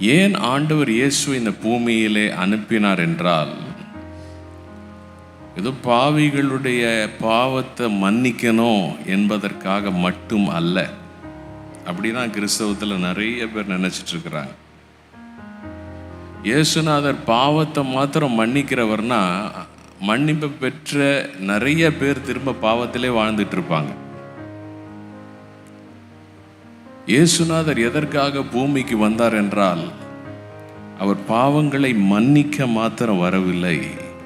ஏன் ஆண்டவர் இயேசு இந்த பூமியிலே அனுப்பினார் என்றால் ஏதோ பாவிகளுடைய பாவத்தை மன்னிக்கணும் என்பதற்காக மட்டும் அல்ல. அப்படிதான் கிறிஸ்தவத்தில் நிறைய பேர் நினைச்சிட்டு இருக்கிறாங்க இயேசுநாதர் பாவத்தை மாத்திரம் மன்னிக்கிறவர்னா மன்னிப்பு பெற்ற நிறைய பேர் திரும்ப பாவத்திலே வாழ்ந்துட்டு இருப்பாங்க இயேசுநாதர் எதற்காக பூமிக்கு வந்தார் என்றால் அவர் பாவங்களை மன்னிக்க மாத்திரம் வரவில்லை.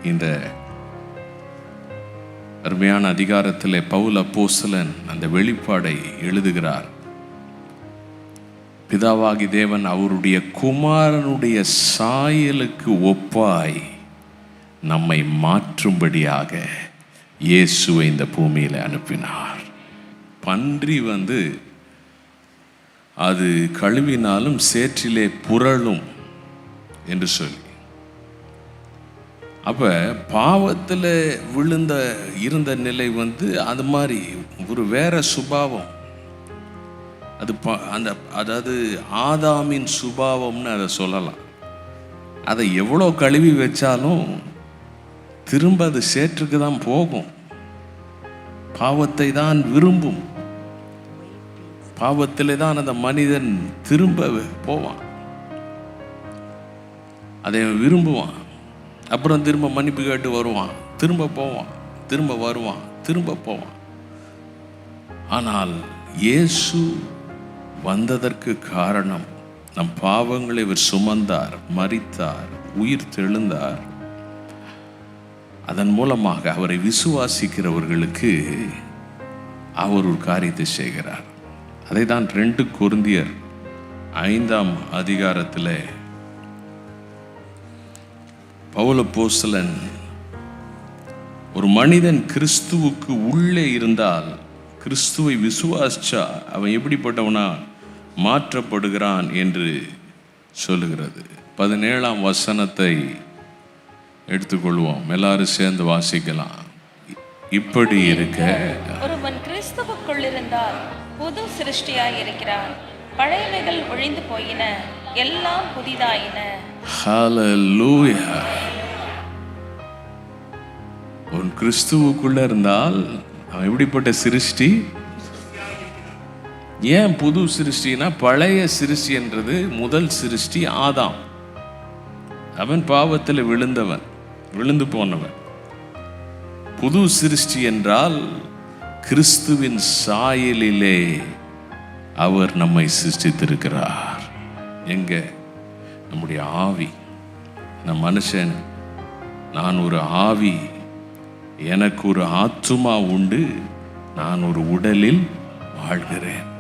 இந்த அருமையான அதிகாரத்திலே பவுல் அப்போசலன் அந்த வெளிப்பாடை எழுதுகிறார். பிதாவாகி தேவன் அவருடைய குமாரனுடைய சாயலுக்கு ஒப்பாய் நம்மை மாற்றும்படியாக இயேசுவை இந்த பூமியில் அனுப்பினார். பன்றி வந்து அது கழுவினாலும் சேற்றிலே புரளும் என்று சொல்லி. அப்போ பாவத்தில் விழுந்த இருந்த நிலை வந்து அது மாதிரி ஒரு வேற சுபாவம். அது ப- அந்த அதாவது ஆதாமின் சுபாவம்னு அதை சொல்லலாம். அதை எவ்வளோ கழுவி வச்சாலும் திரும்ப அது சேற்றுக்கு தான் போகும். பாவத்தை தான் விரும்பும். பாவத்திலே தான் அந்த மனிதன் திரும்ப போவான். அதை விரும்புவான். அப்புறம் திரும்ப மன்னிப்பு கேட்டு வருவான். திரும்ப போவான். திரும்ப வருவான். திரும்ப போவான். ஆனால் இயேசு வந்ததற்கு காரணம் நம் பாவங்களை இவர் சுமந்தார் மரித்தார் உயிர் தெழுந்தார். அதன் மூலமாக அவரை விசுவாசிக்கிறவர்களுக்கு அவர் ஒரு காரியத்தை செய்கிறார். அதை தான் ரெண்டு கொருந்தியர் ஐந்தாம் அதிகாரத்தில் பவுல போசலன் ஒரு மனிதன் கிறிஸ்துவுக்கு உள்ளே இருந்தால் கிறிஸ்துவை விசுவாசிச்சா அவன் எப்படிப்பட்டவனா மாற்றப்படுகிறான் என்று சொல்லுகிறது. பதினேழாம் வசனத்தை எடுத்துக்கொள்வோம். எல்லாரும் சேர்ந்து வாசிக்கலாம். இப்படி இருக்க. ஒருவன் கிறிஸ்துவுக்குள் இருந்தால் புது சிருஷ்டியாய் இருக்கிறான் பழையவைகள் ஒழிந்து போயின. எல்லாம் புதிதாயின. உன் கிறிஸ்துவுக்குள்ள இருந்தால் அவன் எப்படிப்பட்ட சிருஷ்டி? ஏன் புது சிருஷ்டினா பழைய சிருஷ்டி என்றது முதல் சிருஷ்டி ஆதாம். அவன் பாவத்தில் விழுந்தவன் விழுந்து போனவன். புது சிருஷ்டி என்றால் கிறிஸ்துவின் சாயலிலே அவர் நம்மை சிருஷ்டித்திருக்கிறார். எங்க? நம்முடைய ஆவி. நம் மனுஷன் நான் ஒரு ஆவி. எனக்கு ஒரு ஆத்துமா உண்டு. நான் ஒரு உடலில் வாழ்கிறேன்.